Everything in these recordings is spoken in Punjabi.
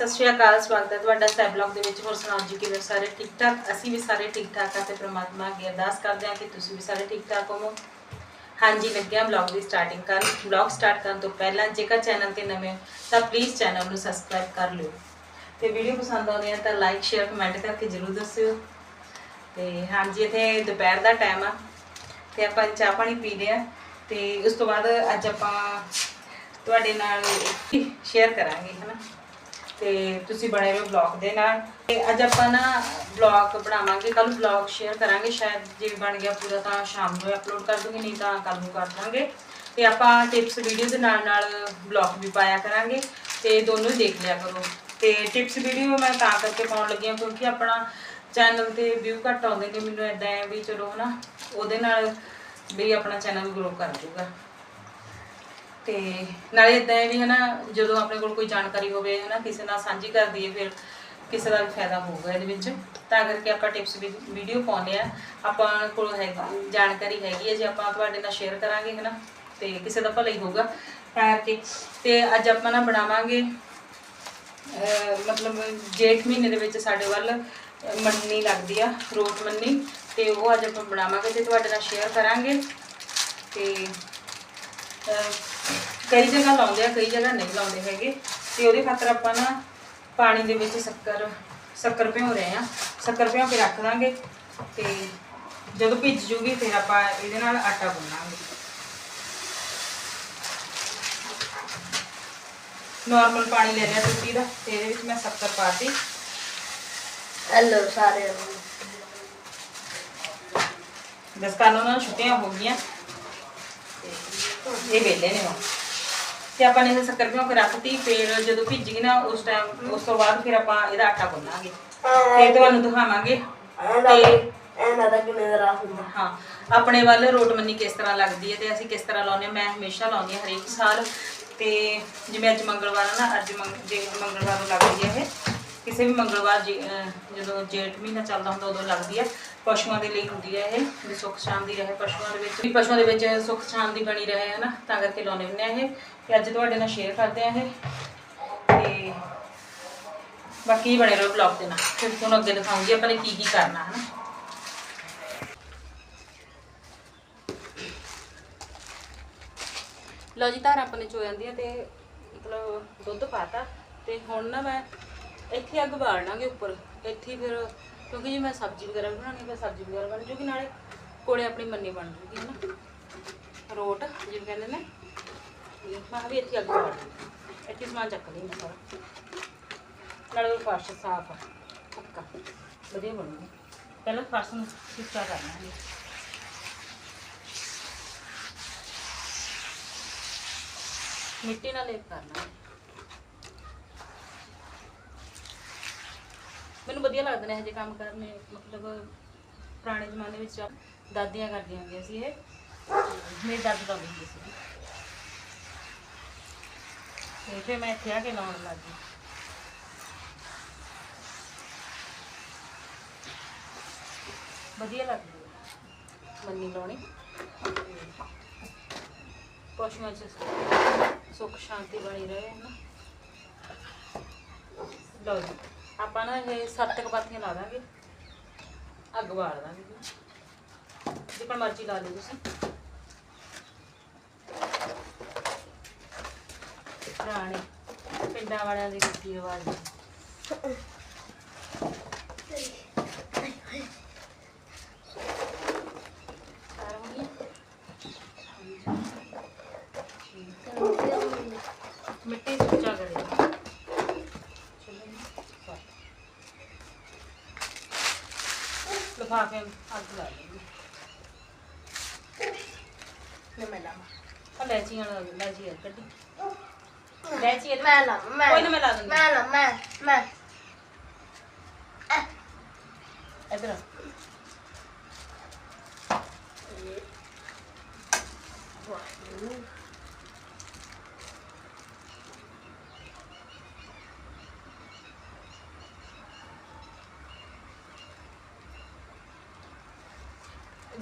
ਸਤਿ ਸ਼੍ਰੀ ਅਕਾਲ, ਸਵਾਗਤ ਹੈ ਤੁਹਾਡਾ ਸੈਬ ਬਲੌਗ ਦੇ ਵਿੱਚ। ਹੋਰ ਸੁਣਾਓ ਜੀ, ਕਿਵੇਂ ਸਾਰੇ? ਠੀਕ ਠਾਕ? ਅਸੀਂ ਵੀ ਸਾਰੇ ਠੀਕ ਠਾਕ ਆ ਤੇ ਪ੍ਰਮਾਤਮਾ ਅੱਗੇ ਅਰਦਾਸ ਕਰਦੇ ਹਾਂ ਕਿ ਤੁਸੀਂ ਵੀ ਸਾਰੇ ਠੀਕ ਠਾਕ ਹੋਵੋ। ਹਾਂਜੀ ਲੱਗਿਆ ਬਲੌਗ ਦੀ ਸਟਾਰਟਿੰਗ ਕਰਨ। ਬਲੌਗ ਸਟਾਰਟ ਕਰਨ ਤੋਂ ਪਹਿਲਾਂ ਜੇਕਰ ਚੈਨਲ ਤੇ ਨਵੇਂ ਹੋ, ਤਾਂ ਪਲੀਜ਼ ਚੈਨਲ ਨੂੰ ਸਬਸਕ੍ਰਾਈਬ ਕਰ ਲਿਓ। ਤੇ ਵੀਡੀਓ ਪਸੰਦ ਆਉਂਦੀ ਹੈ ਤਾਂ ਲਾਈਕ ਸ਼ੇਅਰ ਕਮੈਂਟ ਕਰਕੇ ਜਰੂਰ ਦੱਸਿਓ। ਤੇ ਹਾਂਜੀ, ਇੱਥੇ ਦੁਪਹਿਰ ਦਾ ਟਾਈਮ ਆ ਤੇ ਆਪਾਂ ਚਾਹ ਪਾਣੀ ਪੀ ਲਿਆ ਤੇ ਉਸ ਤੋਂ ਬਾਅਦ ਅੱਜ ਆਪਾਂ ਤੁਹਾਡੇ ਨਾਲ ਸ਼ੇਅਰ ਕਰਾਂਗੇ, ਹਨਾ? ਤੇ ਤੁਸੀਂ ਬਣੇ ਰਹੋ ਬਲੌਗ ਦੇ ਨਾਲ। ਤੇ ਅੱਜ ਆਪਾਂ ਨਾ ਬਲੌਗ ਬਣਾਵਾਂਗੇ ਕੱਲ ਬਲੌਗ ਸ਼ੇਅਰ ਕਰਾਂਗੇ, ਸ਼ਾਇਦ ਜੇ ਬਣ ਗਿਆ ਪੂਰਾ ਤਾਂ ਸ਼ਾਮ ਨੂੰ ਅਪਲੋਡ ਕਰ ਦੂੰਗੀ, ਨਹੀਂ ਤਾਂ ਕੱਲ ਨੂੰ ਕਰ ਦਾਂਗੇ। ਤੇ ਆਪਾਂ ਟਿਪਸ ਵੀਡੀਓ ਦੇ ਨਾਲ ਨਾਲ ਬਲੌਗ ਵੀ ਪਾਇਆ ਕਰਾਂਗੇ, ਤੇ ਦੋਨੋਂ ਹੀ ਦੇਖ ਲਿਆ ਕਰੋ। ਤੇ ਟਿਪਸ ਵੀਡੀਓ ਮੈਂ ਤਾਂ ਕਰਕੇ ਪਾਉਣ ਲੱਗੀ ਹਾਂ, ਕਿਉਂਕਿ ਆਪਣਾ ਚੈਨਲ ਤੇ ਵਿਊ ਘੱਟ ਆਉਂਦੇ ਨੇ, ਮੈਨੂੰ ਇਦਾਂ ਹੈ ਵੀ ਚਲੋ ਹਨਾ, ਉਹਦੇ ਨਾਲ ਵੀ ਆਪਣਾ ਚੈਨਲ ਗਰੋ ਕਰ ਜਾਊਗਾ ਤੇ ਨਾਲੇ ਇਦਾਂ ਹੈ ਵੀ ਹਨਾ, ਜਦੋਂ ਆਪਣੇ ਕੋਲ ਕੋਈ ਜਾਣਕਾਰੀ ਹੋਵੇ, ਹਨਾ, ਕਿਸੇ ਨਾਲ ਸਾਂਝੀ ਕਰ ਦਈਏ, ਫਿਰ ਕਿਸੇ ਦਾ ਵੀ ਫਾਇਦਾ ਹੋਊਗਾ ਇਹਦੇ ਵਿੱਚ। ਤਾਂ ਕਰਕੇ ਆਪਾਂ ਟਿਪਸ ਵੀਡੀਓ ਪਾਉਂਦੇ ਆ ਆਪਾਂ ਕੋਲ ਹੈ ਜਾਣਕਾਰੀ ਹੈਗੀ ਹੈ, ਜੇ ਆਪਾਂ ਤੁਹਾਡੇ ਨਾਲ ਸ਼ੇਅਰ ਕਰਾਂਗੇ, ਹਨਾ, ਤੇ ਕਿਸੇ ਦਾ ਭਲਾ ਹੀ ਹੋਊਗਾ। ਤਾਂ ਕਰਕੇ, ਤੇ ਅੱਜ ਆਪਾਂ ਨਾ ਬਣਾਵਾਂਗੇ ਮਤਲਬ ਜੇਠ ਮਹੀਨੇ ਦੇ ਵਿੱਚ ਸਾਡੇ ਵੱਲ ਮੰਨੀ ਲੱਗਦੀ ਆ ਰੋਟ ਮੰਨੀ। ਤੇ ਉਹ ਅੱਜ ਆਪਾਂ ਬਣਾਵਾਂਗੇ ਤੇ ਤੁਹਾਡੇ ਨਾਲ ਸ਼ੇਅਰ ਕਰਾਂਗੇ। ਤੇ ਕਈ ਜਗ੍ਹਾ ਲਾਉਂਦੇ ਆ ਕਈ ਜਗ੍ਹਾ ਨਹੀਂ ਲਾਉਂਦੇ ਹੈਗੇ। ਤੇ ਉਹਦੇ ਖਾਤਰ ਆਪਾਂ ਨਾ ਪਾਣੀ ਦੇ ਵਿੱਚ ਸ਼ੱਕਰ ਸ਼ੱਕਰ ਭਿਓ ਰਹੇ ਆ। ਸ਼ੱਕਰ ਭਿਓ ਕੇ ਰੱਖ ਦਾਂਗੇ ਤੇ ਜਦੋਂ ਭਿੱਜ ਜੂਗੀ ਫਿਰ ਆਪਾਂ ਇਹਦੇ ਨਾਲ ਆਟਾ ਗੁੰਨਾਂਗੇ ਨਾਰਮਲ ਪਾਣੀ ਲੈ ਲਿਆ ਟੁੱਟੀ ਦਾ ਤੇ ਇਹਦੇ ਵਿੱਚ ਮੈਂ ਸ਼ੱਕਰ ਪਾਤੀ। ਹੈਲੋ ਸਾਰਿਆਂ ਨੂੰ ਦਸ ਕਾਲੋਂ ਨਾਲ ਛੁੱਟੀਆਂ ਹੋ ਗਈਆਂ। ਇਹ ਵੇਲੇ ਨੇ ਵਾ ਤੇ ਆਪਾਂ ਨੇ ਇਹ ਸ਼ੱਕਰ ਭਿਓ ਕੇ ਰੱਖਤੀ ਫਿਰ ਜਦੋਂ ਭਿੱਜ ਗਈ ਨਾ ਉਸ ਟਾਈਮ ਉਸ ਤੋਂ ਬਾਅਦ ਫਿਰ ਆਪਾਂ ਇਹਦਾ ਆਟਾ ਗੁੰਨਾਂਗੇ ਤੇ ਤੁਹਾਨੂੰ ਦਿਖਾਵਾਂਗੇ। ਤੇ ਇਹਨਾਂ ਦਾ ਕਿਵੇਂ ਦਾ ਹੁੰਦਾ। ਹਾਂ। ਆਪਣੇ ਵੱਲ ਰੋਟ ਮੰਨੀ ਕਿਸ ਤਰ੍ਹਾਂ ਲੱਗਦੀ ਹੈ ਤੇ ਅਸੀਂ ਕਿਸ ਤਰ੍ਹਾਂ ਲਾਉਂਦੇ ਮੈਂ ਹਮੇਸ਼ਾ ਲਾਉਂਦੀ ਹਾਂ ਹਰੇਕ ਸਾਲ। ਤੇ ਜਿਵੇਂ ਅੱਜ ਮੰਗਲਵਾਰ ਆ ਨਾ ਅੱਜ ਮੰਗ- ਜੇ ਮੰਗਲਵਾਰ ਨੂੰ ਲੱਗਦੀ ਹੈ ਇਹ ਕਿਸੇ ਵੀ ਮੰਗਲਵਾਰ ਜੇ- ਜਦੋਂ ਜੇਠ ਮਹੀਨਾ ਚੱਲਦਾ ਹੁੰਦਾ, ਉਦੋਂ ਲੱਗਦੀ ਹੈ ਪਸ਼ੂਆਂ ਦੇ ਲਈ ਹੁੰਦੀ ਹੈ ਇਹ, ਵੀ ਸੁੱਖ ਸ਼ਾਂਤੀ ਰਹੇ ਪਸ਼ੂਆਂ ਦੇ ਵਿੱਚ। ਵੀ ਪਸ਼ੂਆਂ ਦੇ ਵਿੱਚ ਸੁੱਖ ਸ਼ਾਂਤੀ ਬਣੀ ਰਹੇ ਹੈ ਨਾ ਤਾਂ ਕਰਕੇ ਲਾਉਂਦੇ ਹੁੰਦੇ ਆ ਇਹ। ਤੇ ਅੱਜ ਤੁਹਾਡੇ ਨਾਲ ਸ਼ੇਅਰ ਕਰਦੇ ਆ ਇਹ। ਤੇ ਬਾਕੀ ਬਣੇ ਰਹੋ ਬਲੌਗ ਦੇ ਨਾਲ। ਫਿਰ ਤੁਹਾਨੂੰ ਅੱਗੇ ਦਿਖਾਉਂਗੀ ਆਪਾਂ ਨੇ ਕੀ ਕੀ ਕਰਨਾ ਹੈ ਨਾ ਲਓ ਜੀ, ਧਾਰ ਆਪਣੇ ਚੋ ਜਾਂਦੀ ਹੈ ਤੇ ਮਤਲਬ ਦੁੱਧ ਪਾਤਾ। ਤੇ ਹੁਣ ਨਾ ਮੈਂ ਇੱਥੇ ਅੱਗ ਬਾਲ ਲਾਂਗੇ ਉੱਪਰ। ਇੱਥੇ ਫਿਰ ਕਿਉਂਕਿ ਜੇ ਮੈਂ ਸਬਜ਼ੀ ਵਗੈਰਾ ਵੀ ਬਣਾਉਣੀ ਹੈ ਫਿਰ ਸਬਜ਼ੀ ਵਗੈਰਾ ਬਣ ਜੂਗੀ, ਨਾਲੇ ਕੋਲੇ ਆਪਣੀ ਮੰਨੀ ਬਣ ਜੂਗੀ ਨਾ ਰੋਟ, ਜਿਵੇਂ ਕਹਿੰਦੇ ਨੇ। ਮੈਂ ਕਿਹਾ ਵੀ ਇੱਥੇ ਅੱਗ ਬਾਲ। ਇੱਥੇ ਸਮਾਨ ਚੱਕ ਲਈ ਮੈਂ ਸਾਰਾ। ਨਾਲੇ ਫਰਸ਼ ਸਾਫ਼ ਆ, ਪੱਕਾ। ਵਧੀਆ ਬਣੂਗਾ। ਪਹਿਲਾਂ ਫਰਸ਼ ਨੂੰ ਸਿੱਕਾ ਕਰਨਾ ਹੈ ਮਿੱਟੀ ਨਾਲ ਲੇਪ ਕਰਨਾ ਮੈਨੂੰ ਵਧੀਆ ਲੱਗਦੇ ਨੇ ਇਹ ਜਿਹੇ ਕੰਮ ਕਰਨੇ ਮਤਲਬ ਪੁਰਾਣੇ ਜ਼ਮਾਨੇ ਵਿੱਚ ਦਾਦੀਆਂ ਕਰਦੀਆਂ ਹੁੰਦੀਆਂ ਸੀ ਇਹ। ਮੇਰੀ ਦਾਦੀ ਦਾ ਹੁੰਦੀ ਸੀ। ਤੇ ਫਿਰ ਮੈਂ ਇੱਥੇ ਆ ਕੇ ਲਾਉਣ ਲੱਗ ਗਈ। ਵਧੀਆ ਲੱਗਦੀ ਹੈ ਮੰਨੀ ਲਾਉਣੀ ਪਸ਼ੂਆਂ ਚ ਸੁੱਖ ਸ਼ਾਂਤੀ ਬਣੀ ਰਹੇ ਨਾ ਲਓ ਜੀ। ਆਪਾਂ ਨਾ ਇਹ ਸੱਤ ਕੁ ਪਾਥੀਆਂ ਲਾ ਦਾਂਗੇ। ਅੱਗ ਬਾਲ ਦਾਂਗੇ। ਜੀ ਮਰਜ਼ੀ ਲਾ ਲਓ ਤੁਸੀਂ। ਪੁਰਾਣੇ ਪਿੰਡਾਂ ਵਾਲਿਆਂ ਦੀ ਰੀਤੀ ਰਿਵਾਜ ਨੇ। ਸਾਰਾ ਹੋ ਗਿਆ ਮਿੱਟੀ ਸੁੱਚਾ ਕਰੇ ਲਫਾਫੇ ਨੂੰ ਅੱਗ ਲਾ ਲਈਏ ਮੈਂ ਮੈਂ ਲਾਵਾਂ ਆ ਲੈਚੀਆਂ ਲਾ ਦੇ ਲੈਚੀ ਆ ਕੱਢੀ ਲੈਚੀ ਇਹਦੇ- ਮੈਂ ਲਾਵਾਂ ਮੈਂ ਕੋਈ ਨਾ ਮੈਂ ਲਾ ਦਿੰਦੀ ਮੈਂ ਲਾ ਮੈਂ ਮੈਂ ਇਧਰ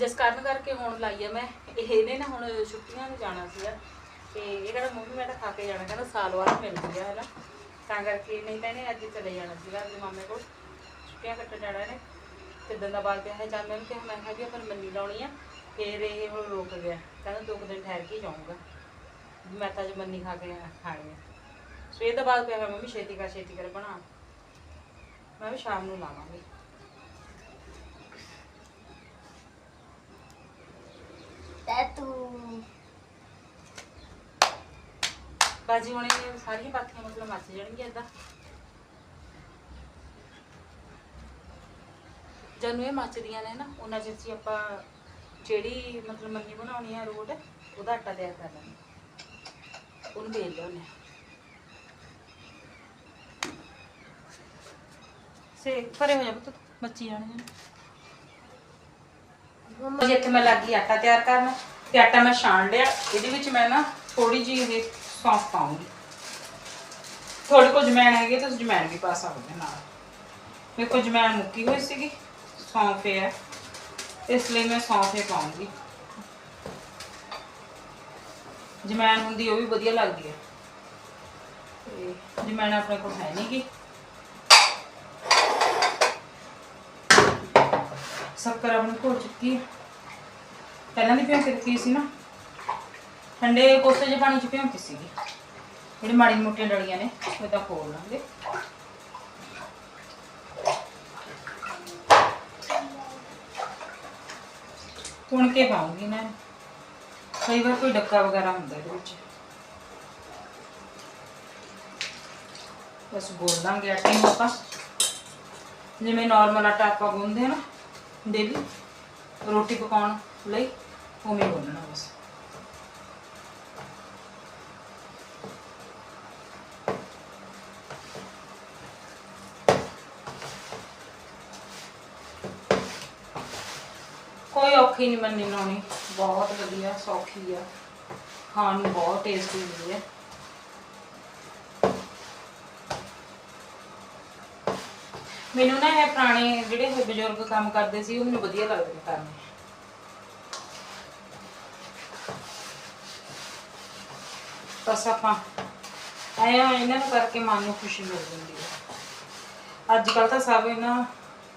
ਇਸ ਕਾਰਨ ਕਰਕੇ ਹੁਣ ਲਾਈ ਆ ਮੈਂ। ਇਹਨੇ ਨਾ ਹੁਣ ਛੁੱਟੀਆਂ ਨੂੰ ਜਾਣਾ ਸੀਗਾ। ਤੇ ਇਹ ਕਹਿੰਦਾ, ਮੰਮੀ, ਮੈਂ ਤਾਂ ਖਾ ਕੇ ਜਾਣਾ। ਕਹਿੰਦਾ, ਸਾਲ ਬਾਅਦ ਮਿਲਦੀ ਆ ਹਨਾ? ਤਾਂ ਕਰਕੇ ਨਹੀਂ ਤਾਂ ਇਹਨੇ ਅੱਜ ਚਲੇ ਜਾਣਾ ਸੀਗਾ ਆਪਣੇ ਮਾਮੇ ਕੋਲ। ਛੁੱਟੀਆਂ ਕੱਟਣ ਜਾਣਾ ਇਹਨੇ। ਤੇ ਦਾ ਬਾਲ ਪਿਆ ਹੈ ਜਾਂ ਮੈਂ ਕਿਹਾ ਮੈਂ ਕਿਹਾ ਵੀ ਆਪਾਂ ਮੰਨੀ ਲਾਉਣੀ ਆ। ਫਿਰ ਇਹ ਹੁਣ ਰੁਕ ਗਿਆ। ਕਹਿੰਦਾ, ਦੋ ਕੁ ਦਿਨ ਠਹਿਰ ਕੇ ਹੀ ਜਾਊਂਗਾ। ਮੈਂ ਤਾਂ ਅੱਜ ਮੰਨੀ ਖਾ ਕੇ ਖਾਣੀ ਆ। ਸਵੇਰ ਦਾ ਬਾਅਦ ਪਿਆ ਹੋਇਆ ਮੰਮੀ, ਛੇਤੀ ਕਰ ਛੇਤੀ ਕਰ, ਬਣਾ। ਮੈਂ ਵੀ ਸ਼ਾਮ ਨੂੰ ਲਾਵਾਂਗੀ ਤੇ ਤੂੰ ਬਾਜੀ ਹੁਣੇ ਸਾਰੀਆਂ ਪਾਥੀਆਂ ਮਤਲਬ ਮੱਚ ਜਾਣਗੀਆਂ ਇਦਾਂ ਜਦੋਂ ਇਹ ਮੱਚਦੀਆਂ ਨੇ ਨਾ, ਉਹਨਾਂ ਚਿਰ ਹੀ ਆਪਾਂ ਜਿਹੜੀ ਮਤਲਬ ਮੰਨੀ ਬਣਾਉਣੀ ਆ ਰੋਟ, ਉਹਦਾ ਆਟਾ ਤਿਆਰ ਕਰ ਲੈਣਾ ਉਹਨੂੰ ਵੇਲ ਲਿਆਉਂਦੇ ਸੇ ਪਰੇ ਹੋ ਜਾ ਪੁੱਤ, ਮੱਚੀ ਜਾਣਗੇ ਜਿੱਥੇ ਮੈਂ ਲੱਗੀ ਆਟਾ ਤਿਆਰ ਕਰਨਾ, ਤੇ ਆਟਾ ਮੈਂ ਛਾਣ ਲਿਆ, ਇਹਦੇ ਵਿੱਚ ਮੈਂ ਨਾ ਥੋੜੀ ਜਿਹੀ ਇਹ ਸੌਂਫ ਪਾਉਂਗੀ ਥੋੜੀ ਕੁ ਜਮੈਣ ਹੈਗੀ ਹੈ, ਤੁਸੀਂ ਜਮੈਣ ਵੀ ਪਾ ਸਕਦੇ ਹੋ ਨਾਲ। ਮੇਰੇ ਕੋਲ ਜਮੈਣ ਮੁੱਕੀ ਹੋਈ ਸੀਗੀ ਸੌਂਫ ਹੈ ਇਸ ਲਈ ਮੈਂ ਸੌਂਫ ਹੀ ਪਾਉਂਗੀ। ਜਮੈਣ ਹੁੰਦੀ ਉਹ ਵੀ ਵਧੀਆ ਲੱਗਦੀ ਹੈ ਤੇ ਜਮੈਣ ਆਪਣੇ ਕੋਲ ਹੈ ਨਹੀਂਗੀ ਸ਼ੱਕਰ ਆਪਣੀ ਘੋਲ ਚੁੱਕੀ ਹੈ ਪਹਿਲਾਂ ਦੀ ਭਿਉਂ ਕੇ ਰੱਖੀ ਸੀ ਨਾ। ਠੰਡੇ ਕੋਸੇ ਜਿਹੇ ਪਾਣੀ ਚ ਭਿਉਂਤੀ ਸੀਗੀ। ਜਿਹੜੀ ਮਾੜੀ ਮੋਟੀਆਂ ਡਲੀਆਂ ਨੇ ਉਹ ਤਾਂ ਖੋਲ ਲਾਂਗੇ। ਤੁਣ ਕੇ ਪਾਉਂਗੀ ਨਾ। ਕਈ ਵਾਰ ਕੋਈ ਡੱਕਾ ਵਗੈਰਾ ਹੁੰਦਾ ਇਹਦੇ ਵਿੱਚ। ਬਸ ਗੋਲ ਲਾਂਗੇ ਆਟੇ ਨੂੰ ਆਪਾਂ। ਜਿਵੇਂ ਨਾਰਮਲ ਆਟਾ ਆਪਾਂ ਗੁੰਨਦੇ ਆ ਨਾ, ਡੇਲੀ। ਰੋਟੀ ਪਕਾਉਣ ਲਈ ਉਵੇਂ ਗੁੰਨਣਾ ਬਸ ਕੋਈ ਔਖੀ ਨਹੀਂ ਮੰਨੀ ਬਣਾਉਣੀ ਬਹੁਤ ਵਧੀਆ, ਸੌਖੀ ਆ। ਖਾਣ ਨੂੰ ਬਹੁਤ ਟੇਸਟੀ ਹੁੰਦੀ ਹੈ ਮੈਨੂੰ ਨਾ ਇਹ ਪੁਰਾਣੇ ਜਿਹੜੇ ਇਹ ਬਜ਼ੁਰਗ ਕੰਮ ਕਰਦੇ ਸੀ, ਉਹ ਮੈਨੂੰ ਵਧੀਆ ਲੱਗਦੇ ਨੇ ਕਰਨੇ। ਬਸ ਆਪਾਂ ਆਇਆ ਇਹਨਾਂ ਨੂੰ ਕਰਕੇ ਮਨ ਨੂੰ ਖੁਸ਼ੀ ਮਿਲ ਜਾਂਦੀ ਹੈ ਅੱਜ ਕੱਲ ਤਾਂ ਸਭ ਇਹਨਾਂ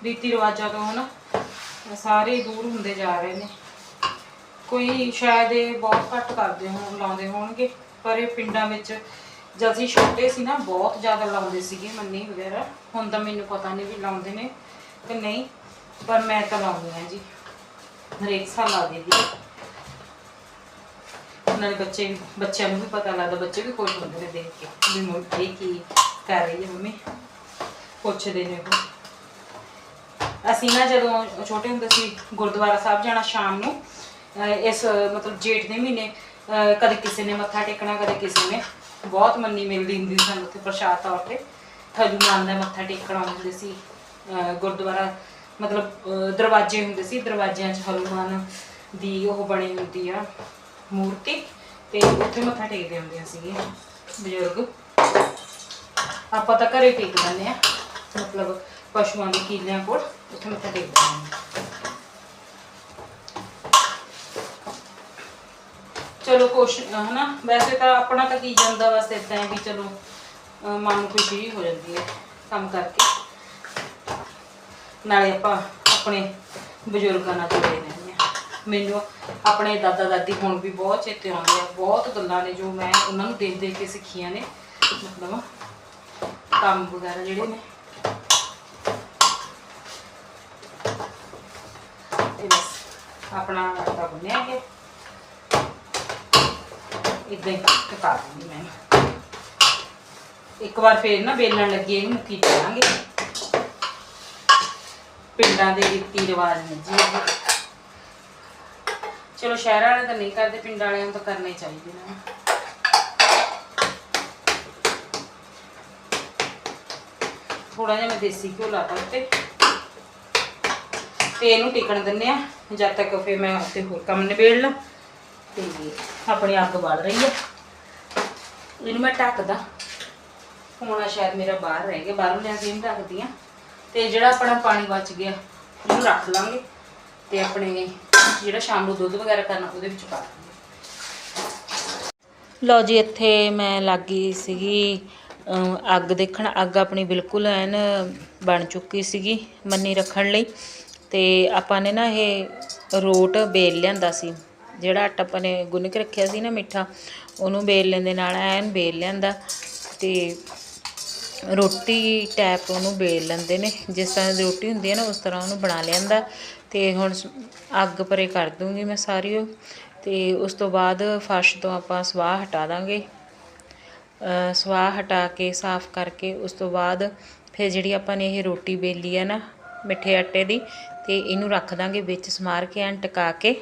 ਰੀਤੀ ਰਿਵਾਜਾਂ ਤੋਂ ਹਨਾ ਸਾਰੇ ਹੀ ਦੂਰ ਹੁੰਦੇ ਜਾ ਰਹੇ ਨੇ। ਕੋਈ ਸ਼ਾਇਦ ਇਹ ਬਹੁਤ ਘੱਟ ਕਰਦੇ ਹੋਣ, ਲਾਉਂਦੇ ਹੋਣਗੇ, ਪਰ ਇਹ ਪਿੰਡਾਂ ਵਿੱਚ ਜਦ ਅਸੀਂ ਛੋਟੇ ਸੀ ਨਾ, ਬਹੁਤ ਜ਼ਿਆਦਾ ਲਾਉਂਦੇ ਸੀਗੇ ਮੰਨੀ ਵਗੈਰਾ। ਹੁਣ ਤਾਂ ਮੈਨੂੰ ਪਤਾ ਨਹੀਂ ਵੀ ਲਾਉਂਦੇ ਨੇ ਕਿ ਨਹੀਂ, ਪਰ ਮੈਂ ਤਾਂ ਲਾਉਂਦੀ ਹਾਂ ਜੀ। ਹਰੇਕ ਸਾਲ ਲਾ ਦਿੰਦੀ ਹਾਂ। ਨਾਲੇ ਬੱਚੇ, ਬੱਚਿਆਂ ਨੂੰ ਵੀ ਪਤਾ ਲੱਗਦਾ, ਬੱਚੇ ਵੀ ਖੁਸ਼ ਹੁੰਦੇ ਨੇ ਦੇਖ ਕੇ, ਵੀ ਮੰਮੀ ਇਹ ਕੀ ਕਰ ਰਹੀ ਹੈ ਮੰਮੀ। ਪੁੱਛਦੇ ਨੇ ਉਹ। ਅਸੀਂ ਨਾ ਜਦੋਂ ਛੋਟੇ ਹੁੰਦੇ ਸੀ ਗੁਰਦੁਆਰਾ ਸਾਹਿਬ ਜਾਣਾ ਸ਼ਾਮ ਨੂੰ, ਅਹ ਇਸ, ਮਤਲਬ ਜੇਠ ਦੇ ਮਹੀਨੇ, ਅਹ ਕਦੇ ਕਿਸੇ ਨੇ ਮੱਥਾ ਟੇਕਣਾ, ਕਦੇ ਕਿਸੇ ਨੇ, ਬਹੁਤ ਮੰਨੀ ਮਿਲਦੀ ਹੁੰਦੀ ਸੀ ਸਾਨੂੰ ਉੱਥੇ ਪ੍ਰਸ਼ਾਦ ਤੌਰ ਤੇ। ਹਨੂਮਾਨ ਦਾ ਮੱਥਾ ਟੇਕਣਾ ਹੁੰਦੇ ਸੀ, ਅਹ ਗੁਰਦੁਆਰਾ, ਮਤਲਬ, ਅਹ ਦਰਵਾਜ਼ੇ ਹੁੰਦੇ ਸੀ, ਦਰਵਾਜ਼ਿਆਂ 'ਚ ਹਨੂਮਾਨ ਦੀ ਉਹ ਬਣੀ ਹੁੰਦੀ ਆ ਮੂਰਤੀ, ਤੇ ਉੱਥੇ ਮੱਥਾ ਟੇਕਦੇ ਹੁੰਦੇ ਸੀਗੇ ਬਜ਼ੁਰਗ। ਆਪਾਂ ਤਾਂ ਘਰੇ ਟੇਕ ਦਿੰਦੇ ਆ ਮਤਲਬ ਪਸ਼ੂਆਂ ਦੇ ਕੀਲਿਆਂ ਕੋਲ, ਉੱਥੇ ਮੱਥਾ ਟੇਕ ਹਾਂ। ਚਲੋ ਕੁਛ, ਹਨਾ, ਵੈਸੇ ਤਾਂ ਆਪਣਾ ਤਾਂ ਕੀ ਜਾਂਦਾ ਬਸ ਇਦਾਂ ਹੈ ਵੀ ਚਲੋ ਮਨ ਨੂੰ ਖੁਸ਼ੀ ਜਿਹੀ ਹੋ ਜਾਂਦੀ ਹੈ ਕੰਮ ਕਰਕੇ। ਨਾਲੇ ਆਪਾਂ ਆਪਣੇ ਬਜ਼ੁਰਗਾਂ ਨਾਲ ਜੁੜੇ ਰਹਿੰਦੇ ਹਾਂ। ਮੈਨੂੰ ਆਪਣੇ ਦਾਦਾ ਦਾਦੀ ਹੁਣ ਵੀ ਬਹੁਤ ਚੇਤੇ ਆਉਂਦੇ ਆ, ਬਹੁਤ ਗੱਲਾਂ ਨੇ ਜੋ ਮੈਂ ਉਹਨਾਂ ਨੂੰ ਦੇਖ ਦੇਖ ਕੇ ਸਿੱਖੀਆਂ ਨੇ, ਮਤਲਬ ਕੰਮ ਵਗੈਰਾ ਜਿਹੜੇ ਨੇ ਇਹ ਬਸ ਆਪਣਾ ਆਟਾ ਗੁੰਨਿਆ ਹੈ ਇਦਾਂ ਹੀ ਟਕਾ ਦਿੰਦੀ ਮੈਂ। ਇੱਕ ਵਾਰ ਫੇਰ ਨਾ ਬੇਲਣ ਲੱਗੀ, ਇਹਨੂੰ ਮੁੱਕੀ ਪਾਵਾਂਗੇ ਪਿੰਡਾਂ ਦੇ ਰੀਤੀ ਰਿਵਾਜ ਨੇ ਜੀ ਚਲੋ ਸ਼ਹਿਰਾਂ ਵਾਲੇ ਤਾਂ ਨਹੀਂ ਕਰਦੇ, ਪਿੰਡਾਂ ਵਾਲਿਆਂ ਨੂੰ ਤਾਂ ਕਰਨੇ ਚਾਹੀਦੇ ਨੇ। ਥੋੜਾ ਜਿਹਾ ਮੈਂ ਦੇਸੀ ਘਿਓ ਲਾਤਾ ਉੱਤੇ। ਤੇ ਇਹਨੂੰ ਟਿਕਣ ਦਿੰਨੇ ਆ। ਜਦ ਤੱਕ ਫੇਰ ਮੈਂ ਉੱਤੇ ਹੋਰ ਕੰਮ ਨਿਬੇੜ ਲਾਂ। ਤੇ ਆਪਣੀ ਅੱਗ ਬਲ ਰਹੀ ਹੈ ਇਹਨੂੰ ਮੈਂ ਢੱਕਦਾ। ਹੋਣਾ ਸ਼ਾਇਦ ਮੇਰਾ ਬਾਹਰ ਰਹਿ ਗਿਆ। ਬਾਹਰੋਂ ਲਿਆ ਕੇ ਇਹਨੂੰ ਰੱਖਦੀ ਆ। ਤੇ ਜਿਹੜਾ ਆਪਣਾ ਪਾਣੀ ਬਚ ਗਿਆ, ਉਹਨੂੰ ਰੱਖ ਲਾਂਗੇ। ਤੇ ਆਪਣੇ ਜਿਹੜਾ ਸ਼ਾਮ ਨੂੰ ਦੁੱਧ ਵਗੈਰਾ ਕਰਨਾ, ਉਹਦੇ ਵਿੱਚ ਪਾ ਦਾਂਗੇ ਲਓ ਜੀ, ਇੱਥੇ ਮੈਂ ਲੱਗੀ ਸੀਗੀ। ਅੱਗ ਦੇਖਣ। ਅੱਗ ਆਪਣੀ ਬਿਲਕੁਲ ਐਨ ਬਣ ਚੁੱਕੀ ਸੀਗੀ, ਮੰਨੀ ਰੱਖਣ ਲਈ। ਅਤੇ ਆਪਾਂ ਨੇ ਨਾ ਇਹ ਰੋਟ ਵੇਲ ਲਿਆਂਦਾ ਸੀ। ਜਿਹੜਾ ਆਟਾ ਆਪਾਂ ਨੇ ਗੁੰਨ ਕੇ ਰੱਖਿਆ ਸੀ ਨਾ ਮਿੱਠਾ ਉਹਨੂੰ ਬੇਲਣ ਦੇ ਨਾਲ ਐਨ ਵੇਲ ਲਿਆਂਦਾ ਅਤੇ ਰੋਟੀ ਟੈਪ ਉਹਨੂੰ ਵੇਲ ਲੈਂਦੇ ਨੇ। ਜਿਸ ਤਰ੍ਹਾਂ ਦੀ ਰੋਟੀ ਹੁੰਦੀ ਹੈ ਨਾ ਉਸ ਤਰ੍ਹਾਂ ਉਹਨੂੰ ਬਣਾ ਲਿਆਂਦਾ। ਅਤੇ ਹੁਣ ਅੱਗ ਪਰੇ ਕਰ ਦੂੰਗੀ ਮੈਂ ਸਾਰੀ ਉਹ। ਅਤੇ ਉਸ ਤੋਂ ਬਾਅਦ ਫਰਸ਼ ਤੋਂ ਆਪਾਂ ਸਵਾਹ ਹਟਾ ਦਾਂਗੇ। ਅ, ਸਵਾਹ ਹਟਾ ਕੇ ਸਾਫ਼ ਕਰਕੇ ਉਸ ਤੋਂ ਬਾਅਦ ਫਿਰ ਜਿਹੜੀ ਆਪਾਂ ਨੇ ਇਹ ਰੋਟੀ ਵੇਲੀ ਹੈ ਨਾ ਮਿੱਠੇ ਆਟੇ ਦੀ ਤੇ ਇਹਨੂੰ ਰੱਖ ਦਾਂਗੇ ਵਿੱਚ ਸਮਾਰ ਕੇ ਐਨ ਟਿਕਾ ਕੇ।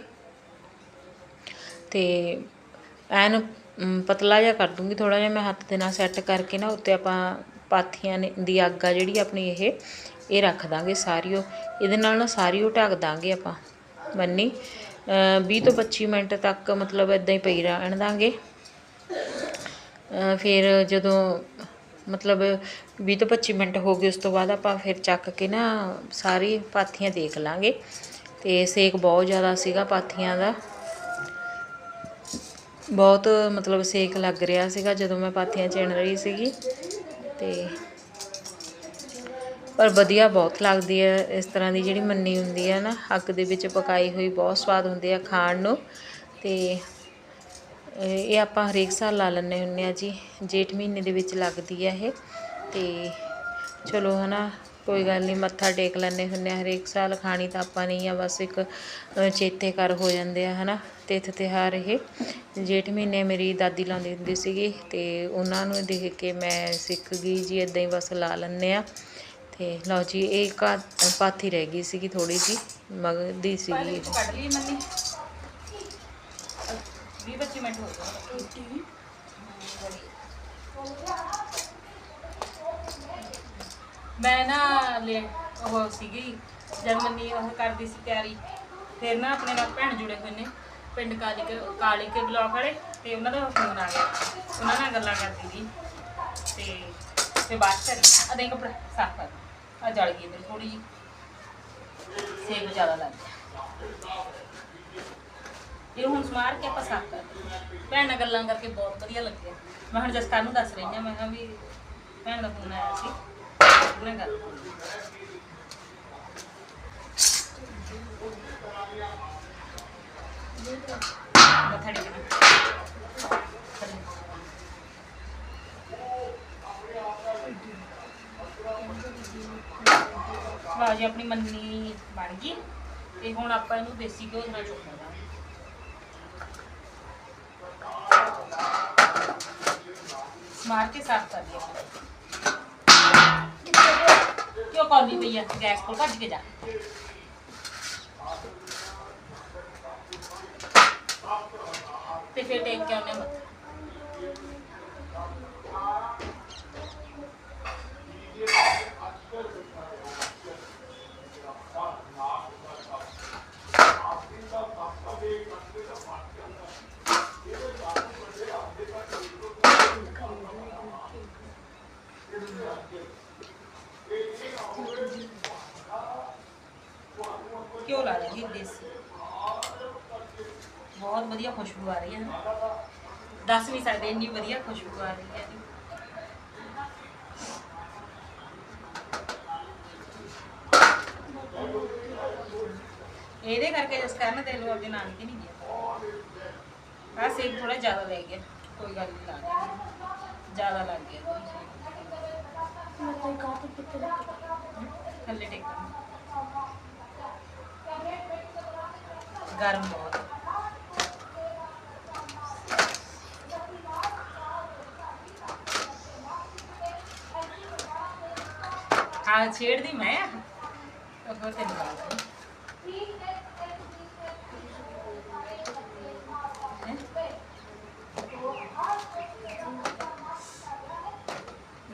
ਤੇ ਐਨ ਪਤਲਾ ਜਿਹਾ ਕਰ ਦੂੰਗੀ ਥੋੜਾ ਜਿਹਾ ਮੈਂ ਹੱਥ ਦੇ ਨਾਲ ਸੈੱਟ ਕਰਕੇ ਨਾ ਉੱਤੇ ਆਪਾਂ ਪਾਥੀਆਂ ਨੇ ਦੀ ਅੱਗ ਆ ਜਿਹੜੀ ਆਪਣੀ ਇਹ ਇਹ ਰੱਖ ਦਾਂਗੇ ਸਾਰੀ ਉਹ। ਇਹਦੇ ਨਾਲ ਨਾ ਸਾਰੀ ਉਹ ਢੱਕ ਦਾਂਗੇ ਆਪਾਂ ਬੰਨੀ। ਅ, 20 ਤੋਂ 25 ਮਿੰਟ ਤੱਕ ਮਤਲਬ ਇਦਾਂ ਹੀ ਪਈ ਰਹਿਣ ਦਾਂਗੇ। ਫਿਰ ਜਦੋਂ ਮਤਲਬ 20 ਤੋਂ 25 ਮਿੰਟ ਹੋ ਗਏ ਉਸ ਤੋਂ ਬਾਅਦ ਆਪਾਂ ਫਿਰ ਚੱਕ ਕੇ ਨਾ ਸਾਰੀ ਪਾਥੀਆਂ ਦੇਖ ਲਾਂਗੇ। ਤੇ ਸੇਕ ਬਹੁਤ ਜ਼ਿਆਦਾ ਸੀਗਾ ਪਾਥੀਆਂ ਦਾ। ਬਹੁਤ ਮਤਲਬ ਸੇਕ ਲੱਗ ਰਿਹਾ ਸੀਗਾ ਜਦੋਂ ਮੈਂ ਪਾਥੀਆਂ ਚਿਣ ਰਹੀ ਸੀਗੀ। ਤੇ ਪਰ ਵਧੀਆ ਬਹੁਤ ਲੱਗਦੀ ਹੈ, ਇਸ ਤਰ੍ਹਾਂ ਦੀ ਜਿਹੜੀ ਮੰਨੀ ਹੁੰਦੀ ਹੈ ਨਾ ਅੱਗ ਦੇ ਵਿੱਚ ਪਕਾਈ ਹੋਈ ਬਹੁਤ ਸਵਾਦ ਹੁੰਦੀ ਹੈ ਖਾਣ ਨੂੰ। ਤੇ ਇਹ ਆਪਾਂ ਹਰੇਕ ਸਾਲ ਲਾ ਲੈਂਦੇ ਹੁੰਦੇ ਆ ਜੀ, ਜੇਠ ਮਹੀਨੇ ਦੇ ਵਿੱਚ ਲੱਗਦੀ ਹੈ ਇਹ। ਤੇ ਚਲੋ ਹਨਾ, ਕੋਈ ਗੱਲ ਨਹੀਂ, ਮੱਥਾ ਟੇਕ ਲੈਂਦੇ ਹੁੰਦੇ ਆ ਹਰੇਕ ਸਾਲ ਖਾਣੀ ਤਾਂ ਆਪਾਂ ਨਹੀਂ ਆ, ਬਸ ਇੱਕ ਚੇਤੇ ਕਰ ਹੋ ਜਾਂਦੇ ਆ, ਹਨਾ। ਤਿਥ ਤਿਉਹਾਰ ਇਹ। ਜੇਠ ਮਹੀਨੇ ਮੇਰੀ ਦਾਦੀ ਲਾਉਂਦੀ ਹੁੰਦੀ ਸੀਗੀ ਤੇ ਉਹਨਾਂ ਨੂੰ ਦੇਖ ਕੇ ਮੈਂ ਸਿੱਖ ਗਈ ਜੀ ਇਦਾਂ ਹੀ ਬਸ ਲਾ ਲੈਂਦੇ ਆ ਤੇ ਲਓ ਜੀ, ਇਹ ਇੱਕ ਪਾਥੀ ਰਹਿ ਗਈ ਸੀਗੀ ਥੋੜੀ ਜੀ ਮਗਦੀ ਸੀਗੀ। ਇਹ। ਕੱਢ ਲਈ ਮੰਨੀ 20 25 ਮਿੰਟ ਹੋ ਗਏ ਮੈਂ ਨਾ ਲੈ ਉਹ ਸੀਗੀ ਜਦ ਮੰਨੀ ਉਹ ਕਰਦੀ ਸੀ ਤਿਆਰੀ ਫਿਰ ਨਾ ਆਪਣੇ ਨਾਲ ਭੈਣ ਜੁੜੇ ਹੋਏ ਨੇ ਪਿੰਡ ਕਾਲੀ ਕੇ ਕਾਲੀ ਕੇ ਬਲੌਕ ਵਾਲੇ ਤੇ ਉਹਨਾਂ ਦਾ ਫੋਨ ਆ ਗਿਆ ਉਹਨਾਂ ਨਾਲ ਗੱਲਾਂ ਕਰਦੀ ਸੀ ਤੇ ਫਿਰ ਬਾਤ ਕਰੀ ਆ ਦੇ ਕੱਪੜਾ ਸਾਫ਼ ਕਰ ਆ ਜਲ ਗਈ ਇਧਰ ਥੋੜੀ ਜਿਹੀ ਸੇਕ ਜ਼ਿਆਦਾ ਲੱਗ ਗਿਆ ਇਹ ਹੁਣ ਸਮਾਰ ਕੇ ਆਪਾਂ ਸਾਫ਼ ਕਰ ਭੈਣ ਨਾਲ ਗੱਲਾਂ ਕਰਕੇ ਬਹੁਤ ਵਧੀਆ ਲੱਗਿਆ। ਮੈਂ ਹੁਣ ਜਸਕਾ ਨੂੰ ਦੱਸ ਰਹੀ ਹਾਂ, ਮੈਂ ਕਿਹਾ ਵੀ ਭੈਣ ਦਾ ਫੋਨ ਆਇਆ ਸੀ। ਉਹਨੇ ਗੱਲ ਮੱਥਾ ਟੇਕਣਾ। ਲਓ ਜੀ, ਆਪਣੀ ਮੰਨੀ ਬਣ ਗਈ। ਤੇ ਹੁਣ ਆਪਾਂ ਇਹਨੂੰ ਦੇਸੀ ਘਿਓ ਨਾਲ ਚੋਪਣਾ ਮਾਰ ਕੇ ਸਾਫ਼ ਕਰ ਲਿਆ। ਕਿਉਂ ਕੌਲੀ ਪਈ ਆ? ਗੈਸ ਕੋਲ ਭੱਜ ਕੇ ਜਾ। ਤੇ ਫਿਰ ਟੇਕ ਕੇ ਆਉਣੇ ਮੱਥਾ ਕਿਉਂ ਲਾ ਰਹੀ ਦੇਸੀ ਬਹੁਤ ਵਧੀਆ ਖੁਸ਼ਬੂ ਆ ਰਹੀ ਹੈ। ਦੱਸ ਨਹੀਂ ਸਕਦੇ, ਇੰਨੀ ਵਧੀਆ ਖੁਸ਼ਬੂ ਆ ਰਹੀ ਹੈ। ਇਹਦੇ ਕਰਕੇ ਜਿਸ ਕਾਰਨ ਤੇ ਲੋ ਆਪਣੇ ਨਹੀਂ ਗਿਆ। ਆ ਸੇਕ ਥੋੜਾ ਜ਼ਿਆਦਾ ਲੈ ਗਿਆ। ਕੋਈ ਗੱਲ ਨਹੀਂ, ਲਾ ਜ਼ਿਆਦਾ ਲੱਗ ਗਿਆ। ਥੱਲੇ ਟੇਕ ਗਰਮ ਬਹੁਤ। ਹੈ। ਛੇੜਦੀ ਮੈਂ। ਉਹ ਤੇ ਨਿਕਾਲ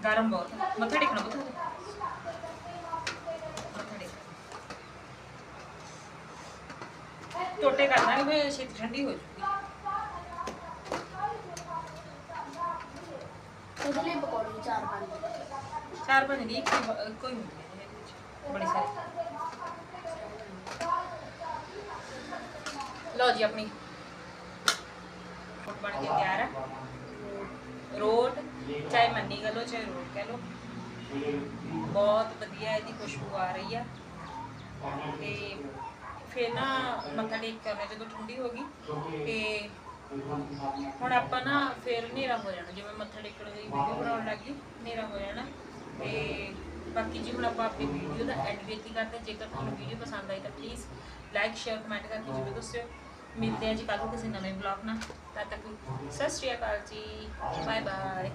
ਗਰਮ ਬਹੁਤ ਮੱਥਾ ਟੇਕਣਾ ਮੱਥਾ ਟੋਟੇ ਕਰ ਦਾਂਗੇ ਵੀ ਛੇਤੀ ਠੰਡੀ ਹੋ ਜੂਗੀ। ਉਹਦੇ ਲਈ ਪਕੌੜੇ ਚਾਰ ਪੰਜ ਚਾਰ ਪੰਜ ਨਹੀਂ ਕੋਈ ਕੋਈ ਹੁੰਦੀ ਹੈ ਇਹਦੇ ਵਿੱਚ ਬੜੀ ਸਾਰੀ। ਲਓ ਜੀ ਆਪਣੀ ਫੁੱਟ ਬਣ ਕੇ ਤਿਆਰ ਹੈ ਰੋਟ ਚਾਹੇ ਮੰਨੀ ਕਹ ਲਓ। ਚਾਹੇ ਬਹੁਤ ਵਧੀਆ ਇਹਦੀ ਖੁਸ਼ਬੂ ਆ ਰਹੀ ਆ। ਤੇ ਫਿਰ ਨਾ ਮੱਥਾ ਟੇਕ ਕਰਨਾ ਜਦੋਂ ਠੰਡੀ ਹੋ ਗਈ, ਤੇ ਹੁਣ ਆਪਾਂ ਨਾ ਫਿਰ ਹਨੇਰਾ ਹੋ ਜਾਣਾ। ਜਿਵੇਂ ਮੱਥਾ ਟੇਕਣ ਦੀ ਵੀਡੀਓ ਬਣਾਉਣ ਲੱਗੀ ਹਨੇਰਾ ਹੋ ਜਾਣਾ। ਤੇ ਬਾਕੀ ਜੀ ਹੁਣ ਆਪਾਂ ਆਪਣੀ ਵੀਡੀਓ ਦਾ ਐਂਡ ਵੀ ਕਰਦੇ ਹਾਂ। ਜੇਕਰ ਤੁਹਾਨੂੰ ਵੀਡੀਓ ਪਸੰਦ ਆਈ ਤਾਂ ਪਲੀਜ਼ ਲਾਈਕ ਸ਼ੇਅਰ ਕਮੈਂਟ ਕਰਕੇ ਜ਼ਰੂਰ ਦੱਸਿਓ। ਮਿਲਦੇ ਹਾਂ ਜੀ ਕੱਲ੍ਹ ਨੂੰ ਕਿਸੇ ਨਵੇਂ ਬਲੌਗ ਨਾਲ। ਤਦ ਤੱਕ ਸਤਿ ਸ਼੍ਰੀ ਅਕਾਲ ਜੀ। ਬਾਏ ਬਾਏ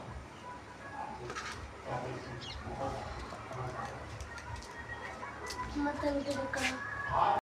ਮੱਥਾ ਵੀ